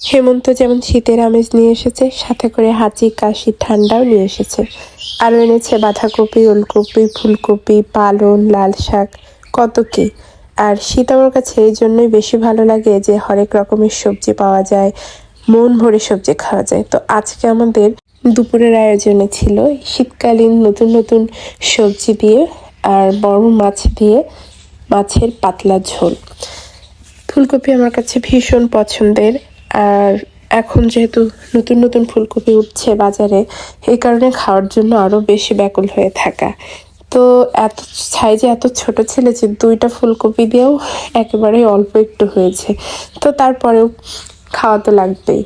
হেমন্ত যেমন শীতের আমেজ নিয়ে এসেছে, সাথে করে হাঁচি, কাশি, ঠান্ডাও নিয়ে এসেছে। আরও এনেছে বাঁধাকপি, ওলকপি, ফুলকপি, পালন, লাল শাক, কত কি। আর শীত আমার কাছে এই জন্যই বেশি ভালো লাগে যে হরেক রকমের সবজি পাওয়া যায়, মন ভরে সবজি খাওয়া যায়। তো আজকে আমাদের দুপুরের আয়োজনে ছিল শীতকালীন নতুন নতুন সবজি দিয়ে আর বড় মাছ দিয়ে মাছের পাতলা ঝোল। ফুলকপি আমার কাছে ভীষণ পছন্দের। আর এখন যেহেতু নতুন নতুন ফুলকপি উঠছে বাজারে, এই কারণে খাওয়ার জন্য আরও বেশি ব্যাকুল হয়ে থাকা। তো এত সাইজে এত ছোট ছেলে যে দুইটা ফুলকপি দিয়েও একেবারে অল্প একটু হয়েছে। তো তারপরেও খাওয়া তো লাগবেই।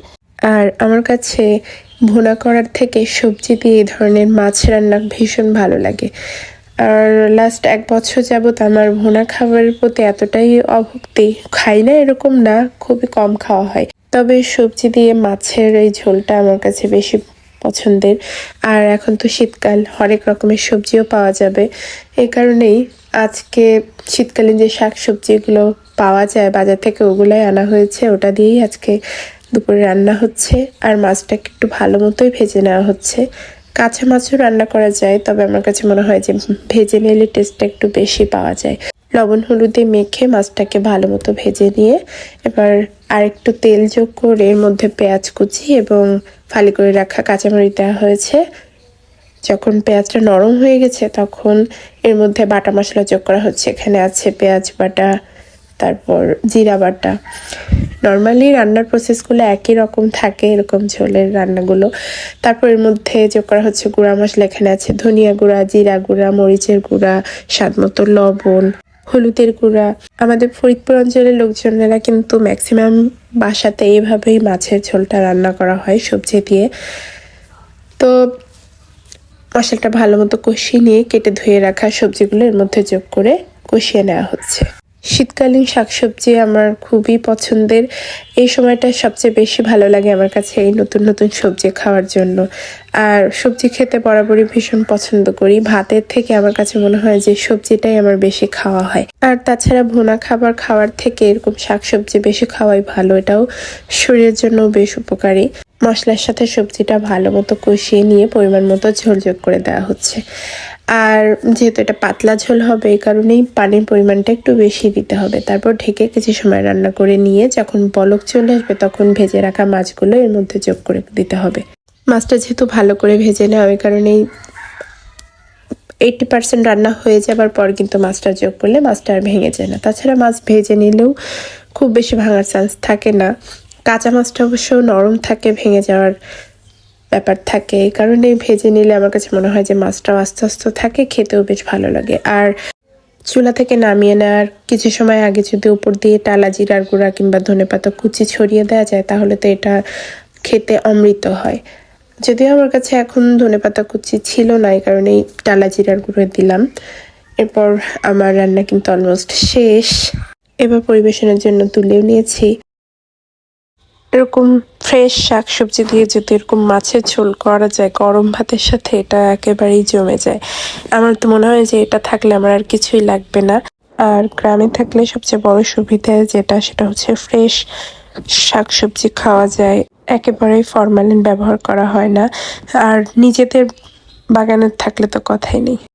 আর আমার কাছে ভুনা করার থেকে সবজি দিয়ে এই ধরনের মাছ রান্না ভীষণ ভালো লাগে। আর লাস্ট এক বছর যাবত আমার ভোনা খাবারের প্রতি এতটাই অভক্তি খাই না, এরকম না, খুবই কম খাওয়া হয়। তবে সবজি দিয়ে মাছের এই ঝোলটা আমার কাছে বেশি পছন্দের। আর এখন তো শীতকাল হরেক রকমের সবজিও পাওয়া যাবে। এই কারণেই আজকে শীতকালীন যে শাক সবজিগুলো পাওয়া যায়, বাজার থেকে ওগুলোই আনা হয়েছে, ওটা দিয়েই আজকে দুপুরে রান্না হচ্ছে। আর মাছটাকে একটু ভালো মতোই ভেজে নেওয়া হচ্ছে। কাঁচা মাছও রান্না করা যায়, তবে আমার কাছে মনে হয় যে ভেজে নিলে টেস্টটা একটু বেশি পাওয়া যায়। লবণ হলুদে মেখে মাছটাকে ভালো মতো ভেজে নিয়ে এবার আরেকটু তেল যোগ করে এর মধ্যে পেঁয়াজ কুচি এবং ফালি করে রাখা কাঁচামরিচ দেওয়া হয়েছে। যখন পেঁয়াজটা নরম হয়ে গেছে, তখন এর মধ্যে বাটা মশলা যোগ করা হচ্ছে। এখানে আছে পেঁয়াজ বাটা, তারপর জিরা বাটা। নর্মালি রান্নার প্রসেসগুলো একই রকম থাকে, এরকম ঝোলের রান্নাগুলো। তারপর এর মধ্যে যোগ করা হচ্ছে গুঁড়া মশলা, এখানে আছে ধনিয়া গুঁড়া, জিরা গুঁড়া, মরিচের গুঁড়া স্বাদ মতো লবণ, হলুদের গুঁড়া। আমাদের ফরিদপুর অঞ্চলের লোকজনেরা কিন্তু ম্যাক্সিমাম বাসাতে এইভাবেই মাছের ঝোলটা রান্না করা হয় সবজি দিয়ে। তো মশলাটা ভালো মতো কষিয়ে নিয়ে কেটে ধুয়ে রাখা সবজিগুলো এর মধ্যে যোগ করে কষিয়ে নেওয়া হচ্ছে। শীতকালীন শাকসবজি আমার খুবই পছন্দের। এই সময়টা সবচেয়ে বেশি ভালো লাগে আমার কাছে এই নতুন নতুন সবজি খাওয়ার জন্য। আর সবজি খেতে বরাবরই ভীষণ পছন্দ করি। ভাতের থেকে আমার কাছে মনে হয় যে সবজিটাই আমার বেশি খাওয়া হয়। আর তাছাড়া ভুনা খাবার খাওয়ার থেকে এরকম শাকসবজি বেশি খাওয়াই ভালো। এটাও শরীরের জন্য বেশ উপকারী। মশলার সাথে সবজিটা ভালো মতো কষিয়ে নিয়ে পরিমাণ মতো ঝোল যোগ করে দেওয়া হচ্ছে। আর যেহেতু এটা পাতলা ঝোল হবে, এই কারণেই পানির পরিমাণটা একটু বেশি দিতে হবে। তারপর ঢেকে কিছু সময় রান্না করে নিয়ে যখন বলক চলে আসবে, তখন ভেজে রাখা মাছগুলো এর মধ্যে যোগ করে দিতে হবে। মাছটা যেহেতু ভালো করে ভেজে নেওয়া, ওই কারণেই এইটটি পার্সেন্ট রান্না হয়ে যাবার পর কিন্তু মাছটা যোগ করলে মাছটা আর ভেঙে যায় না। তাছাড়া মাছ ভেজে নিলেও খুব বেশি ভাঙার চান্স থাকে না। কাঁচা মাছটা অবশ্য নরম থাকে, ভেঙে যাওয়ার ব্যাপার থাকে। এই কারণে ভেজে নিলে আমার কাছে মনে হয় যে মাছটাও আস্তে আস্তে থাকে, খেতেও বেশ ভালো লাগে। আর চুলা থেকে নামিয়ে নেওয়ার কিছু সময় আগে যদি উপর দিয়ে টালা জিরার গুঁড়া কিংবা ধনে পাতা কুচি ছড়িয়ে দেওয়া যায়, তাহলে তো এটা খেতে অমৃত হয়। যদিও আমার কাছে এখন ধনে পাতা কুচি ছিল না, এই কারণেই টালা জিরার গুঁড়ো দিলাম। এরপর আমার রান্না কিন্তু অলমোস্ট শেষ। এবার পরিবেশনের জন্য তুলেও নিয়েছি। এরকম ফ্রেশ শাকসবজি দিয়ে যদি এরকম মাছের ঝোল করা যায়, গরম ভাতের সাথে এটা একেবারেই জমে যায়। আমার তো মনে হয় যে এটা থাকলে আমার আর কিছুই লাগবে না। আর গ্রামে থাকলে সবচেয়ে বড় সুবিধা যেটা, সেটা হচ্ছে ফ্রেশ শাকসবজি খাওয়া যায়। একেবারেই ফরমালিন ব্যবহার করা হয় না। আর নিজেদের বাগানের থাকলে তো কথাই নেই।